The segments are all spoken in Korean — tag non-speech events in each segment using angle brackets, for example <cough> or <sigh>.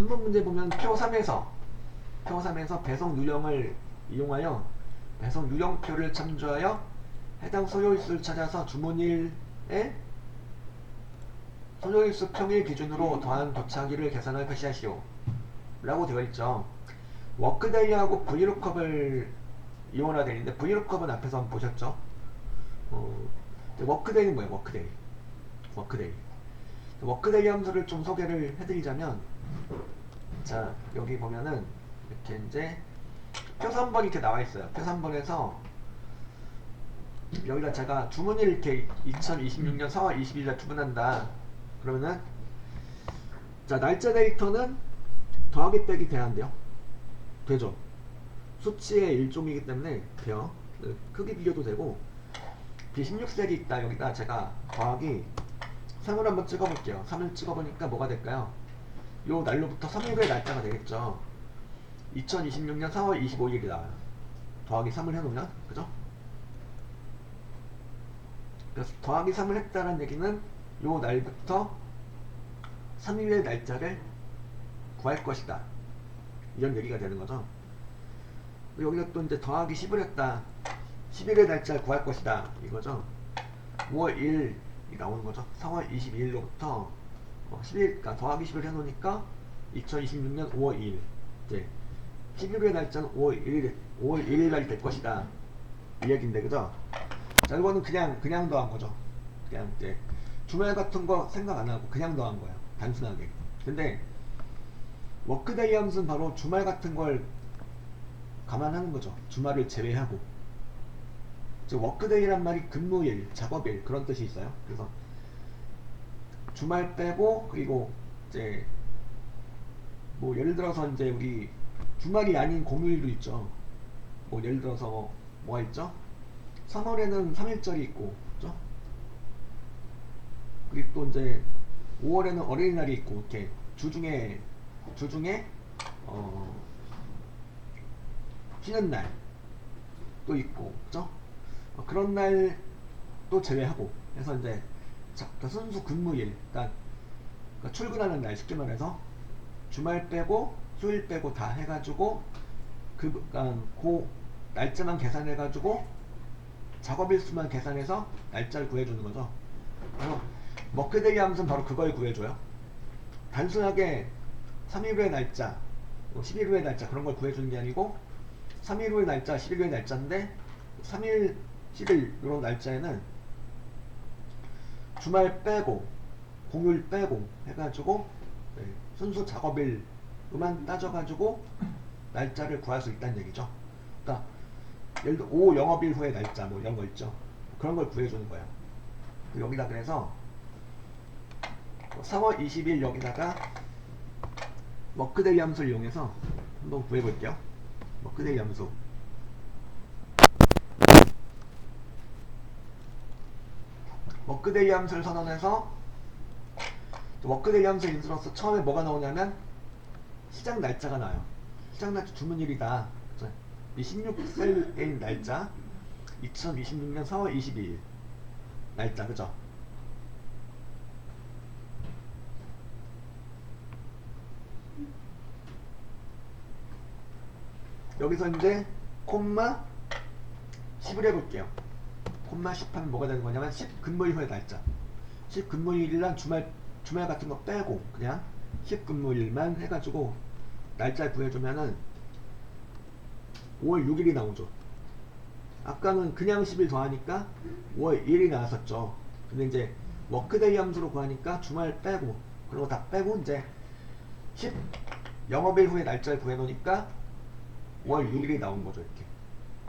3번 문제 보면 표 3에서 표 3에서 배송 유령을 이용하여 배송 유령표를 참조하여 해당 소요일수를 찾아서 주문일에 소요일수 평일 기준으로 더한 도착일을 계산할 것이하시오. 라고 되어 있죠. 워크데이하고 브이로컵을 되어 있는데 브이로컵은 앞에서 한번 보셨죠? 어, 워크데이는 뭐예요? 워크데이 워크데이 워크데이 함수를 좀 소개를 해드리자면 자 여기 보면은 이렇게 이제 표 3번 이렇게 나와 있어요. 표 3번에서 여기다 제가 주문일 이렇게 2026년 4월 20일에 주문한다. 그러면은 자 날짜 데이터는 더하기 빼기 돼야 한대요. 되죠? 수치의 일종이기 때문에 돼요. 네, 크기 비교도 되고 B16셀이 있다. 여기다 제가 더하기 3을 한번 찍어볼게요. 3을 찍어보니까 뭐가 될까요 요 날로부터 3일 후의 날짜가 되겠죠. 2026년 4월 25일이 나와요 더하기 3을 해놓으면 그죠? 그래서 더하기 3을 했다는 얘기는 요 날부터 3일의 날짜를 구할 것이다. 이런 얘기가 되는 거죠. 여기가 또 이제 더하기 10을 했다. 10일의 날짜를 구할 것이다. 이거죠. 5월 1일이 나오는 거죠. 4월 22일로부터 10일, 그러니까? 더하기 10을 해놓으니까 2026년 5월 2일. 이제 11일의 날짜는 5월 1일 5월 1일 날이 될 것이다. 이 얘기인데 그죠? 자 이거는 그냥 그냥 더한 거죠. 그냥 이제 주말 같은 거 생각 안 하고 그냥 더한 거예요 단순하게. 근데 워크데이 함수는 바로 주말 같은 걸 감안하는 거죠. 주말을 제외하고. 이제 워크데이란 말이 근무일, 작업일 그런 뜻이 있어요. 그래서 주말 빼고 그리고 이제 뭐 예를 들어서 이제 우리 주말이 아닌 공휴일도 있죠. 뭐 예를 들어서 뭐가 있죠? 3월에는 3일절이 있고, 그죠? 그리고 또 이제 5월에는 어린이날이 있고, 이렇게 주중에 주중에 어 쉬는 날 또 있고, 그죠? 어, 그런 날 또 제외하고 해서 이제 자, 그러니까 순수 근무일, 그러니까, 출근하는 날 쉽게 말해서 주말 빼고 수요일 빼고 다 해가지고 그, 그러니까 그 날짜만 계산해가지고 작업일 수만 계산해서 날짜를 구해주는 거죠. 그래서 워크데이 함수는 바로 그걸 구해줘요. 단순하게 3일 후의 날짜, 10일 후의 날짜 그런 걸 구해주는 게 아니고 3일 후의 날짜, 10일 후의 날짜인데 3일, 10일 이런 날짜에는 주말 빼고 공휴일 빼고 해가지고 네, 순수 작업일로만 따져가지고 날짜를 구할 수 있다는 얘기죠. 그러니까 예를 들어 5 영업일 후의 날짜 뭐 이런 거 있죠. 그런 걸 구해주는 거예요. 여기다 그래서 3월 20일 여기다가 워크데이 함수를 이용해서 한번 구해볼게요. 워크데이 함수. 워크데이 함수를 선언해서 워크데이 함수 인수로서 처음에 뭐가 나오냐면 시작 날짜가 나요. 시작 날짜 주문일이다. 그죠? 이 16셀의 날짜 2026년 4월 22일 날짜 그죠? 여기서 이제 콤마 10을 해볼게요. 콤마 10 하면 뭐가 되는 거냐면 10 근무일 후의 날짜. 10 근무일이랑 주말 주말 같은 거 빼고 그냥 10 근무일만 해가지고 날짜 구해주면은 5월 6일이 나오죠. 아까는 그냥 10일 더하니까 5월 1일이 나왔었죠. 근데 이제 워크데이 함수로 구하니까 주말 빼고 그리고 다 빼고 이제 10 영업일 후의 날짜를 구해놓으니까 5월 6일이 나온 거죠 이렇게.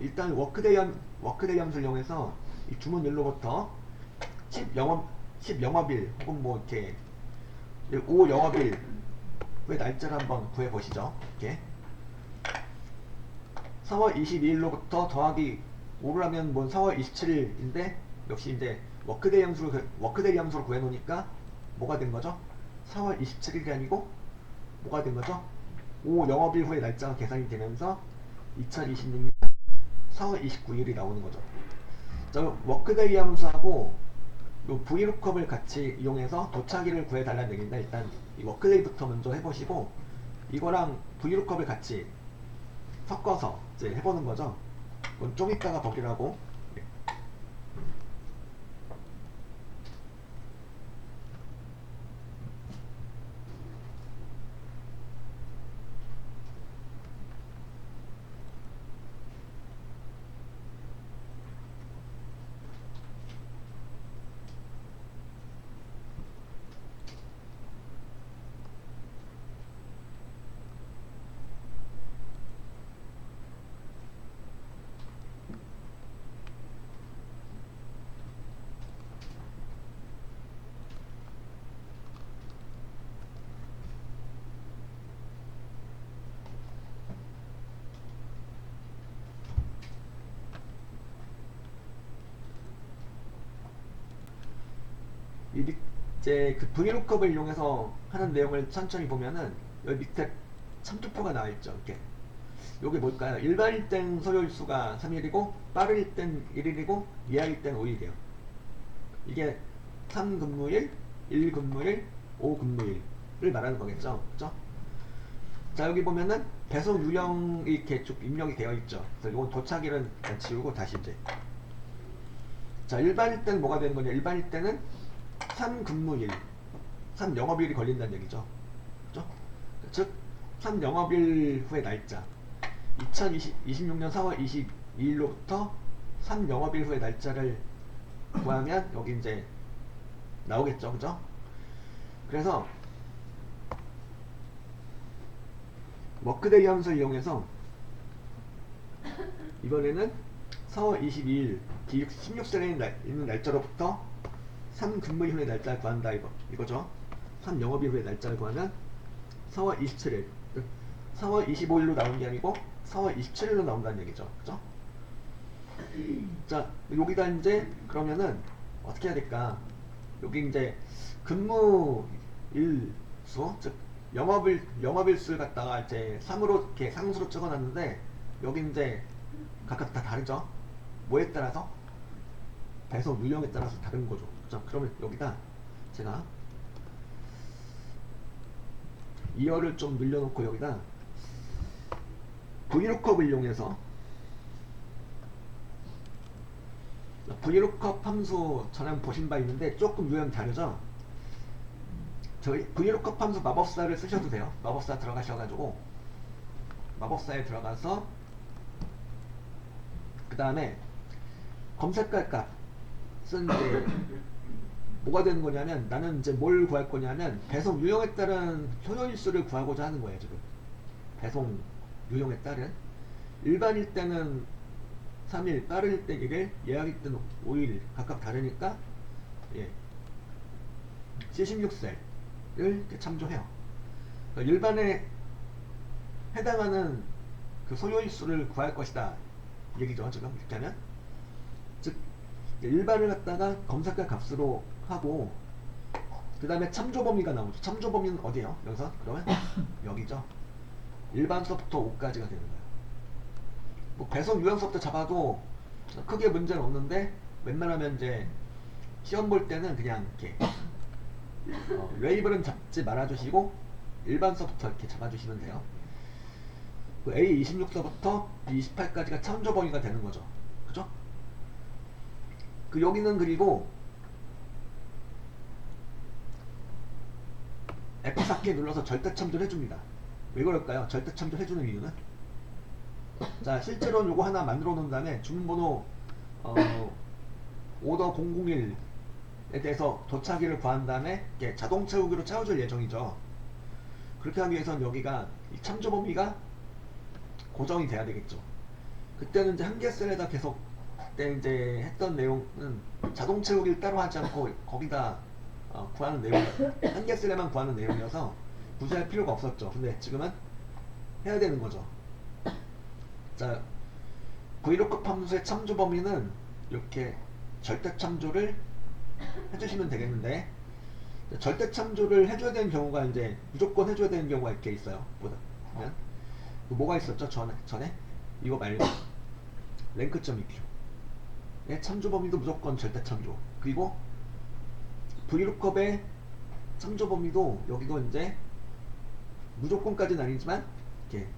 일단 워크데이 함수를 이용해서 이 주문일로부터 10 영업 10 영업일 혹은 뭐 이렇게 5 영업일 의 날짜를 한번 구해 보시죠. 이렇게 4월 22일로부터 더하기 5를 하면 뭔 4월 27일인데 역시 이제 워크데이 함수로 그- 워크데이 함수로 구해 놓으니까 뭐가 된 거죠? 4월 27일이 아니고 뭐가 된 거죠? 5 영업일 후의 날짜가 계산이 되면서 2026년 4월 29일이 나오는 거죠. 자, 워크데이 함수하고 요 브이루컵을 같이 이용해서 도착일을 구해달라는 얘기인데 일단 이 워크데이부터 먼저 해보시고 이거랑 브이로컵을 같이 섞어서 이제 해보는 거죠. 그건 좀 이따가 보기라고. 예. 이 밑- 이제 그 브이로컵을 이용해서 하는 내용을 천천히 보면은 여기 밑에 참조표가 나와 있죠. 이렇게. 요게 뭘까요? 일반일 땐 소요일수가 3일이고 빠르일 땐 1일이고 예약일 땐 5일이에요. 이게 3근무일, 1근무일, 5근무일을 말하는 거겠죠. 그죠? 자 여기 보면은 배송 유형이 쭉 입력이 되어 있죠. 그래서 이건 도착일은 지우고 다시 이제 자 일반일 때는 뭐가 되는 거냐? 일반일 때는 3 근무일, 3 영업일이 걸린다는 얘기죠. 그죠? 즉 3 영업일 후의 날짜 2026년 4월 22일로부터 3 영업일 후의 날짜를 구하면 여기 이제 나오겠죠. 그죠? 그래서 워크데이 함수를 이용해서 이번에는 4월 22일 기육 16세에 날, 있는 날짜로부터 3 근무일 후의 날짜를 구한다 이거, 이거죠 3 영업일 후의 날짜를 구하면 4월 27일 4월 25일로 나온 게 아니고 4월 27일로 나온다는 얘기죠 그죠? 자 여기다 이제 그러면은 어떻게 해야 될까 여기 이제 근무일 수, 즉 영업일 영업일 수를 갖다가 이제 3으로 이렇게 상수로 찍어놨는데 여기 이제 각각 다 다르죠. 뭐에 따라서 배송 유형에 따라서 다른 거죠. 자 그러면 여기다 제가 이어를 좀 늘려놓고 여기다 브이로컵을 이용해서 브이로컵 함수 전에 보신 바 있는데 조금 유형 다르죠. 저희 브이로컵 함수 마법사를 쓰셔도 돼요. 마법사 들어가셔가지고 마법사에 들어가서 그 다음에 검색할 값은 이제 뭐가 되는 거냐면 나는 이제 뭘 구할 거냐면 배송 유형에 따른 소요일수를 구하고자 하는 거예요 지금. 배송 유형에 따른. 일반일 때는 3일, 빠르일 때 1일, 예약일 때는 5일 각각 다르니까 예. 76셀을 이렇게 참조해요. 그러니까 일반에 해당하는 그 소요일수를 구할 것이다. 얘기죠 지금. 이렇게 하면. 즉 일반을 갖다가 검색할 값으로 하고 그 다음에 참조 범위가 나오죠. 참조 범위는 어디에요? 여기서 그러면 <laughs> 여기죠. 일반서부터 5까지가 되는 거예요. 뭐 배송 유형서부터 잡아도 크게 문제는 없는데 웬만하면 이제 시험 볼 때는 그냥 이렇게 어, 레이블은 잡지 말아주시고 일반서부터 이렇게 잡아주시면 돼요. 그 A26서부터 28까지가 참조 범위가 되는 거죠. 그죠? 그 여기는 그리고 F4키 눌러서 절대 참조를 해줍니다. 왜 그럴까요? 절대 참조 해주는 이유는? 자, 실제로는 요거 하나 만들어 놓은 다음에 주문번호 어, 오더 001에 대해서 도착일을 구한 다음에 이렇게 자동 채우기로 채워줄 예정이죠. 그렇게 하기 위해서는 여기가 이 참조 범위가 고정이 돼야 되겠죠. 그때는 이제 한 개 셀에다 계속 그때 이제 했던 내용은 자동 채우기를 따로 하지 않고 거기다 어, 구하는 내용 한개 셀에만 구하는 내용이어서 굳이 할 필요가 없었죠. 근데 지금은 해야 되는 거죠. 자, 브이로급 함수의 참조 범위는 이렇게 절대 참조를 해주시면 되겠는데 절대 참조를 해줘야 되는 경우가 이제 무조건 해줘야 되는 경우가 이렇게 있어요. 보다 보면 그 뭐가 있었죠 전에 전에 이거 말고 랭크 점 EQ 의 참조 범위도 무조건 절대 참조 그리고 브이로컵의 참조 범위도 여기도 이제 무조건까지는 아니지만 이렇게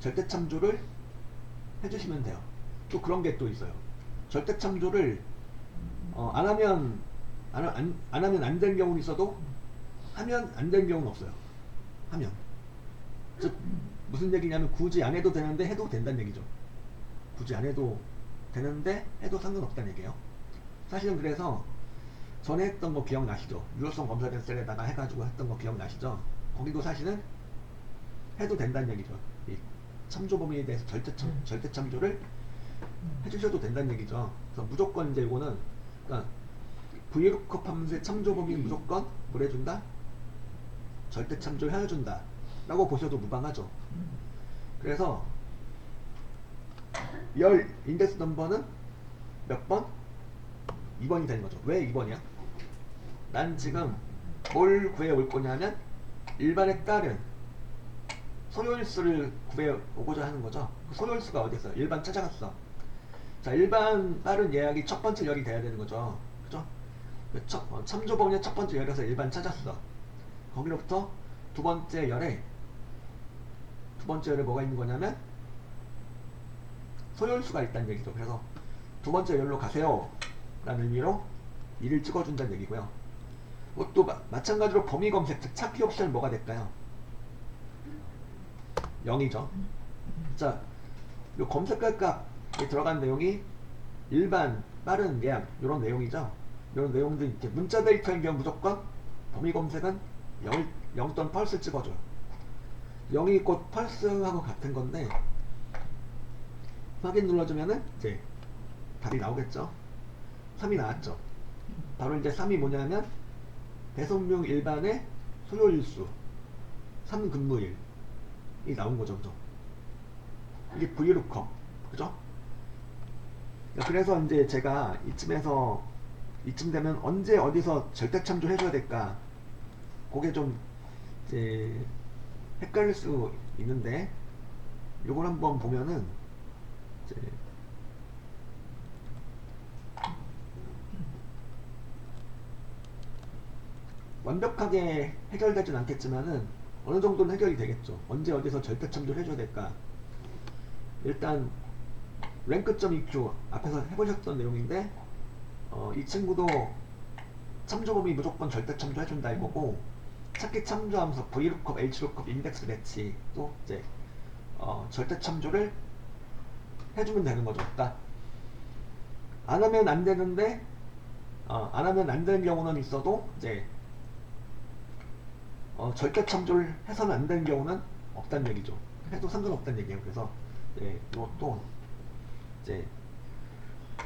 절대 참조를 해주시면 돼요. 또 그런 게 또 있어요. 절대 참조를 어, 안 하면 안, 안, 안 하면 안 되는 경우는 있어도 하면 안 되는 경우는 없어요. 하면 즉 무슨 얘기냐면 굳이 안 해도 되는데 해도 된다는 얘기죠. 굳이 안 해도 되는데 해도 상관없다는 얘기예요. 사실은 그래서 전에 했던 거 기억나시죠? 유효성 검사된 셀에다가 해가지고 했던 거 기억나시죠? 거기도 사실은 해도 된다는 얘기죠. 이 참조 범위에 대해서 절대 참, 절대 참조를 해주셔도 된다는 얘기죠. 그래서 무조건 이제 이거는 그러니까 VLOOKUP 함수의 참조 범위 무조건 뭘 해준다? 절대 참조를 해준다. 라고 보셔도 무방하죠. 그래서 열 인덱스 넘버는 몇 번? 2번이 되는 거죠. 왜 2번이야? 난 지금 뭘 구해 올 거냐면 일반에 따른 소요일수를 구해 오고자 하는 거죠. 그 소요일수가 어디 있어요? 일반 찾아갔어. 자, 일반 빠른 예약이 첫 번째 열이 돼야 되는 거죠. 그죠? 그 첫, 어, 참조범위의 첫 번째 열에서 일반 찾았어. 거기로부터 두 번째 열에 두 번째 열에 뭐가 있는 거냐면 소요일수가 있다는 얘기죠. 그래서 두 번째 열로 가세요. 라는 의미로 2를 찍어준다는 얘기고요. 뭐또 마, 마찬가지로 범위 검색, 즉 찾기 옵션 뭐가 될까요? 0이죠. 자, 요 검색할 값에 들어간 내용이 일반, 빠른, 예약 이런 내용이죠. 이런 내용들 이렇게 문자 데이터인 경우 무조건 범위 검색은 0, 0 또는 펄스 찍어줘요. 0이 곧 펄스하고 같은 건데 확인 눌러주면은 이제 답이 나오겠죠. 3이 나왔죠. 바로 이제 3이 뭐냐면 배송용 일반의 소요일 수 3근무일이 나온 거죠. 그죠? 이게 VLOOKUP 그죠? 그래서 이제 제가 이쯤에서 이쯤 되면 언제 어디서 절대 참조 해줘야 될까 그게 좀 이제 헷갈릴 수 있는데 요걸 한번 보면은 이제 완벽하게 해결되진 않겠지만은 어느 정도는 해결이 되겠죠. 언제 어디서 절대 참조를 해줘야 될까? 일단 랭크점 EQ 앞에서 해보셨던 내용인데 어, 이 친구도 참조 범위 무조건 절대 참조 해준다 이거고 찾기 참조하면서 VLOOKUP, HLOOKUP, 인덱스 매치 또 이제 어, 절대 참조를 해주면 되는 거죠. 그러니까 안 하면 안 되는데 어, 안 하면 안 되는 경우는 있어도 이제 어, 절대 참조를 해서는 안 되는 경우는 없다는 얘기죠. 해도 상관없다는 얘기예요. 그래서 네, 이것도 이제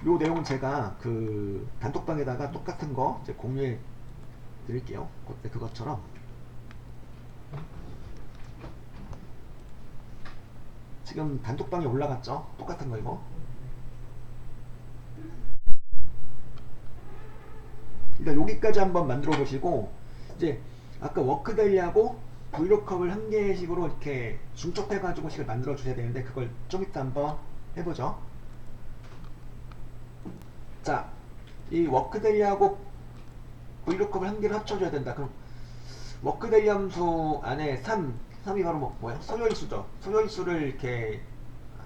요 내용은 제가 그 단톡방에다가 똑같은 거 이제 공유해 드릴게요. 그때 그것처럼 지금 단톡방에 올라갔죠? 똑같은 거 이거. 일단 여기까지 한번 만들어 보시고 이제 아까 워크데이하고 브이로컵을 한 개씩으로 이렇게 중첩해 가지고 식을 만들어 주셔야 되는데 그걸 좀 이따 한번 해보죠. 자, 이 워크데이하고 브이로컵을 한 개를 합쳐줘야 된다. 그럼 워크데이 함수 안에 3, 3이 바로 뭐, 뭐야? 소요일수죠. 소요일수를 이렇게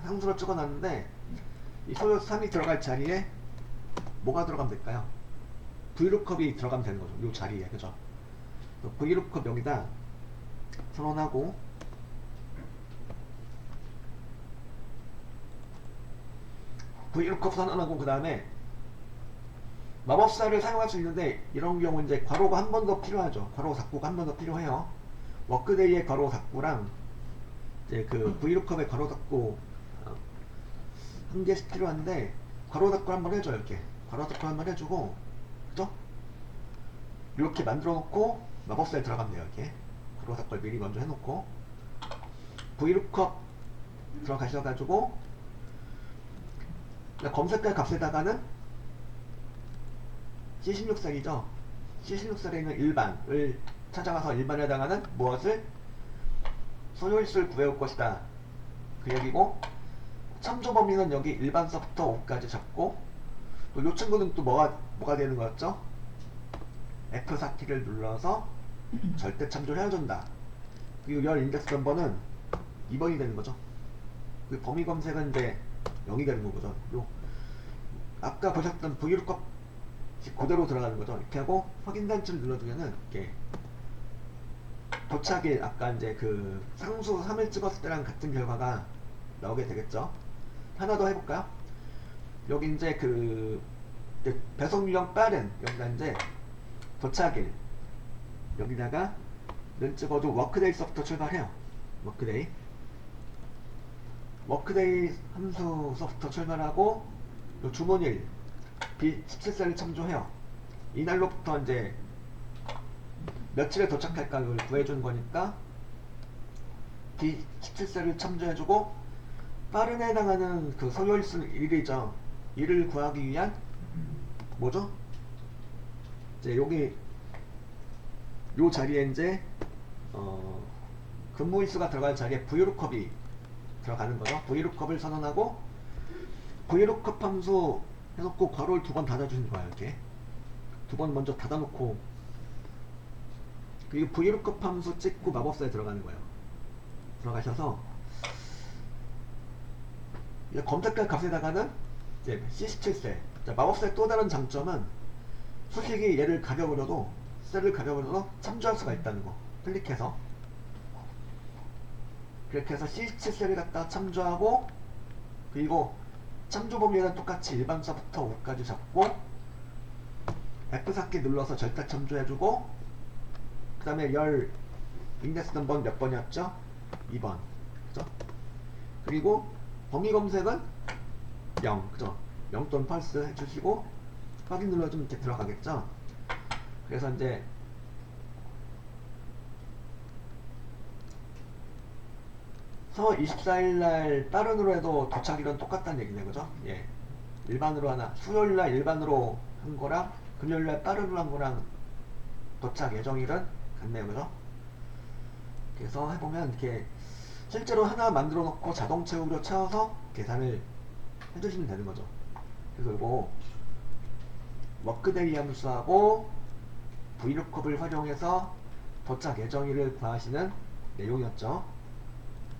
함수로 찍어놨는데 이 소요 3이 들어갈 자리에 뭐가 들어가면 될까요? 브이로컵이 들어가면 되는 거죠. 이 자리에, 그죠? 브이로컵 여기다 선언하고 브이로컵 선언하고 그 다음에 마법사를 사용할 수 있는데 이런 경우 이제 괄호가 한 번 더 필요하죠. 괄호 닫구가 한 번 더 필요해요. 워크데이의 괄호 닫구랑 이제 그 브이로컵의 괄호 닫구 어, 한 개씩 필요한데 괄호 닫구 한번 해줘요. 이렇게 괄호 닫구 한번 해주고 그죠? 이렇게 만들어 놓고 마법사에 들어가면 돼요. 이렇게 괄호 닫구를 미리 먼저 해놓고 브이로컵 들어가셔가지고 검색할 값에다가는 C16셀이죠. C16셀에 있는 일반을 찾아가서 일반에 해당하는 무엇을 소요일수를 구해올 것이다. 그 얘기고 참조 범위는 여기 일반서부터 5까지 잡고 또이 친구는 또 뭐가 뭐가 되는 거였죠? F4키를 눌러서 절대 참조를 해준다. 그리고 열 인덱스 넘버는 2번이 되는 거죠. 그 범위 검색은 이제 0이 되는 거죠. 요 아까 보셨던 VLOOKUP 그대로 들어가는 거죠. 이렇게 하고 확인 단추를 눌러두면은 이렇게 도착일 아까 이제 그 상수 3을 찍었을 때랑 같은 결과가 나오게 되겠죠. 하나 더 해볼까요? 여기 이제 그 배송 유형 빠른 여기다 이제 도착일 여기다가 는 찍어도 워크데이서부터 출발해요. 워크데이 워크데이 함수서부터 출발하고 요 주문일 B17셀을 참조해요. 이날로부터 이제 며칠에 도착할까를 구해주는 거니까 B17셀을 참조해주고 빠른에 해당하는 그 수는 1이죠. 이를 구하기 위한 뭐죠? 이제 여기 요 자리에 이제 어 근무 일수가 들어갈 자리에 VLOOKUP이 들어가는 거죠. VLOOKUP을 선언하고 VLOOKUP 함수 해놓고 괄호를 두 번 닫아주는 거예요. 이렇게 두 번 먼저 닫아놓고 그리고 VLOOKUP 함수 찍고 마법사에 들어가는 거예요. 들어가셔서 검색할 값에다가는 이제 C17셀 자, 마법사의 또 다른 장점은 수식이 얘를 가려버려도 셀을 가려버려도 참조할 수가 있다는 거 클릭해서 그렇게 해서 C17셀을 갖다 참조하고 그리고 참조 범위는 똑같이 일반서부터 5까지 잡고 F4키 눌러서 절대 참조해주고 그 다음에 열 인덱스 넘버는 몇 번이었죠? 2번 그죠? 그리고 범위 검색은 0 그죠? 0 또는 펄스 해주시고 확인 눌러주면 이렇게 들어가겠죠? 그래서 이제 서 24일날 빠른으로 해도 도착일은 똑같다는 얘기네 그죠? 예. 일반으로 하나 수요일날 일반으로 한 거랑 금요일날 빠른으로 한 거랑 도착 예정일은 같네요 그죠? 그래서 해보면 이렇게 실제로 하나 만들어 놓고 자동 채우기로 채워서 계산을 해주시면 되는 거죠 그래서 이거 워크데이 함수하고 VLOOKUP을 활용해서 도착 예정일을 구하시는 내용이었죠